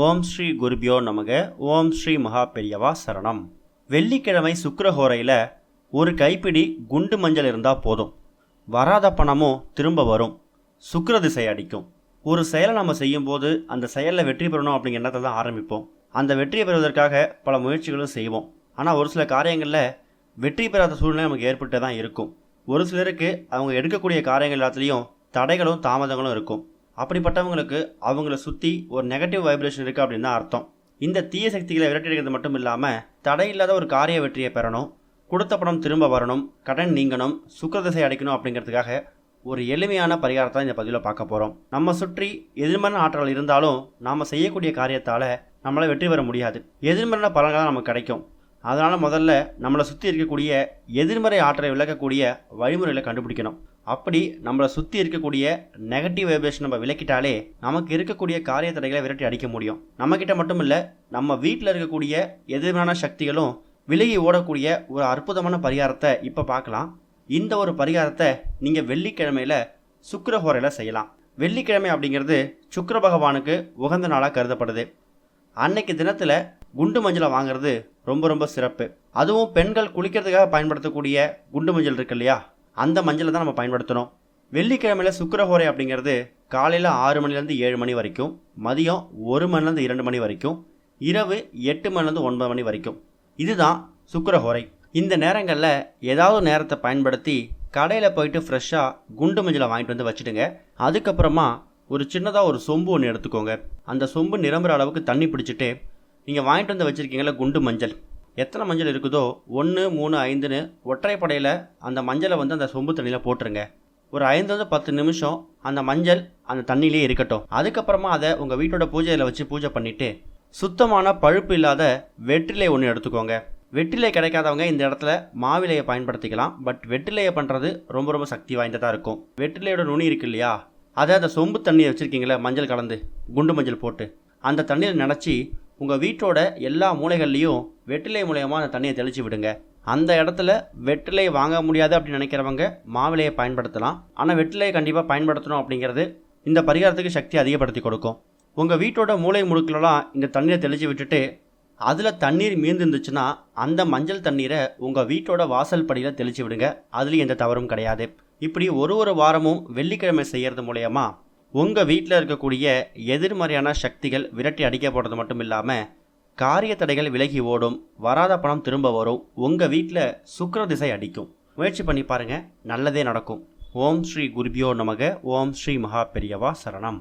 ஓம் ஸ்ரீ குருபியோ நமக. ஓம் ஸ்ரீ மகா பெரியவா சரணம். வெள்ளிக்கிழமை சுக்கரஹோரையில் ஒரு கைப்பிடி குண்டு மஞ்சள் இருந்தால் போதும். வராத பணமும் திரும்ப வரும். சுக்கர திசை அடிக்கும். ஒரு செயலை நம்ம செய்யும்போது அந்த செயலில் வெற்றி பெறணும் அப்படிங்கிற எண்ணத்தை தான் ஆரம்பிப்போம். அந்த வெற்றியை பெறுவதற்காக பல முயற்சிகளும் செய்வோம். ஆனால் ஒரு சில காரியங்களில் வெற்றி பெறாத சூழ்நிலை நமக்கு ஏற்பட்டு தான் இருக்கும். ஒரு சிலருக்கு அவங்க எடுக்கக்கூடிய காரியங்கள் எல்லாத்துலேயும் தடைகளும் தாமதங்களும் இருக்கும். அப்படிப்பட்டவங்களுக்கு அவங்கள சுற்றி ஒரு நெகட்டிவ் வைப்ரேஷன் இருக்குது அப்படின்னு தான் அர்த்தம். இந்த தீய சக்திகளை விரட்டியடிக்கிறது மட்டும் இல்லாமல் தடையில்லாத ஒரு காரிய வெற்றியை பெறணும் கொடுத்த பணம் திரும்ப வரணும் கடன் நீங்கணும் சுக்கரதிசை அடைக்கணும் அப்படிங்கிறதுக்காக ஒரு எளிமையான பரிகாரத்தை இந்த பதிவில் பார்க்க போகிறோம் நம்ம சுற்றி எதிர்மறை ஆற்றல் இருந்தாலும் நாம் செய்யக்கூடிய காரியத்தால் நம்மளால் வெற்றி பெற முடியாது. எதிர்மறை பலன்களாக நமக்கு கிடைக்கும். அதனால் முதல்ல நம்மளை சுற்றி இருக்கக்கூடிய எதிர்மறை ஆற்றலை விளக்கக்கூடிய வழிமுறைகளை கண்டுபிடிக்கணும். அப்படி நம்மளை சுற்றி இருக்கக்கூடிய நெகட்டிவ் வைப்ரேஷன் நம்ம விளக்கிட்டாலே நமக்கு இருக்கக்கூடிய காரிய தடைகளை விரட்டி அடிக்க முடியும். நம்மக்கிட்ட மட்டும் இல்லை நம்ம வீட்டில் இருக்கக்கூடிய எதிர்மறையான சக்திகளும் விலகி ஓடக்கூடிய ஒரு அற்புதமான பரிகாரத்தை இப்போ பார்க்கலாம். இந்த ஒரு பரிகாரத்தை நீங்கள் வெள்ளிக்கிழமையில் சுக்கரஹோரையில் செய்யலாம். வெள்ளிக்கிழமை அப்படிங்கிறது சுக்கர பகவானுக்கு உகந்த நாளாக கருதப்படுது. அன்னைக்கு தினத்தில் குண்டு மஞ்சளை வாங்குறது ரொம்ப ரொம்ப சிறப்பு. அதுவும் பெண்கள் குளிக்கிறதுக்காக பயன்படுத்தக்கூடிய குண்டு மஞ்சள் இருக்கு இல்லையா? அந்த மஞ்சளை தான் நம்ம பயன்படுத்தணும். வெள்ளிக்கிழமையில் சுக்கிரஹோரை அப்படிங்கிறது காலையில் ஆறு மணிலேருந்து ஏழு மணி வரைக்கும் மதியம் ஒரு மணிலேருந்து இரண்டு மணி வரைக்கும் இரவு எட்டு மணிலேருந்து ஒன்பது மணி வரைக்கும். இதுதான் சுக்கரஹோரை. இந்த நேரங்களில் ஏதாவது நேரத்தை பயன்படுத்தி கடையில் போயிட்டு ஃப்ரெஷ்ஷாக குண்டு மஞ்சளை வாங்கிட்டு வந்து வச்சுடுங்க அதுக்கப்புறமா ஒரு சின்னதாக ஒரு சொம்பு ஒன்று எடுத்துக்கோங்க. அந்த சொம்பு நிரம்புற அளவுக்கு தண்ணி பிடிச்சிட்டு நீங்கள் வாங்கிட்டு வந்து வச்சுருக்கீங்களா குண்டு மஞ்சள். எத்தனை மஞ்சள் இருக்குதோ ஒன்று மூணு ஐந்துன்னு ஒற்றைப்படையில் அந்த மஞ்சளை வந்து அந்த சொம்பு தண்ணியில் போட்டுருங்க. ஒரு ஐந்து பத்து நிமிஷம் அந்த மஞ்சள் அந்த தண்ணியிலே இருக்கட்டும். அதுக்கப்புறமா அதை உங்கள் வீட்டோட பூஜையில் வச்சு பூஜை பண்ணிவிட்டு சுத்தமான பழுப்பு இல்லாத வெற்றிலை ஒன்று எடுத்துக்கோங்க. வெற்றிலை கிடைக்காதவங்க இந்த இடத்துல மாவிலையை பயன்படுத்திக்கலாம். பட் வெற்றிலையை பண்ணுறது ரொம்ப ரொம்ப சக்தி வாய்ந்ததாக இருக்கும். வெற்றிலையோட நுனி இருக்கு இல்லையா? அதை அந்த சொம்பு தண்ணியை வச்சுருக்கீங்களே மஞ்சள் கலந்து குண்டு மஞ்சள் போட்டு அந்த தண்ணியில் நினச்சி உங்கள் வீட்டோட எல்லா மூலைகள்லேயும் வெற்றிலை மூலயமா அந்த தண்ணியை தெளித்து விடுங்க. அந்த இடத்துல வெற்றிலை வாங்க முடியாது அப்படின்னு நினைக்கிறவங்க மாவிலையை பயன்படுத்தலாம். ஆனால் வெற்றிலையை கண்டிப்பாக பயன்படுத்தணும் அப்படிங்கிறது இந்த பரிகாரத்துக்கு சக்தி அதிகப்படுத்தி கொடுக்கும். உங்கள் வீட்டோட மூளை முடுக்கிலலாம் இந்த தண்ணீரை தெளித்து விட்டுட்டு அதில் தண்ணீர் மீந்து இருந்துச்சுன்னா அந்த மஞ்சள் தண்ணீரை உங்கள் வீட்டோட வாசல் படியில் தெளித்து விடுங்க. அதுலேயும் எந்த தவறும் கிடையாது. இப்படி ஒரு ஒரு வாரமும் வெள்ளிக்கிழமை செய்கிறது மூலயமா உங்கள் வீட்டில் இருக்கக்கூடிய எதிர்மறையான சக்திகள் விரட்டி அடிக்கப்படுறது மட்டும் இல்லாமல் காரிய தடைகள் விலகி ஓடும் வராத பணம் திரும்ப வரும் உங்கள் வீட்டில் சுக்கர திசை அடிக்கும். முயற்சி பண்ணி பாருங்கள் நல்லதே நடக்கும். ஓம் ஸ்ரீ குருபியோ நமக ஓம் ஸ்ரீ மகா பெரியவா சரணம்.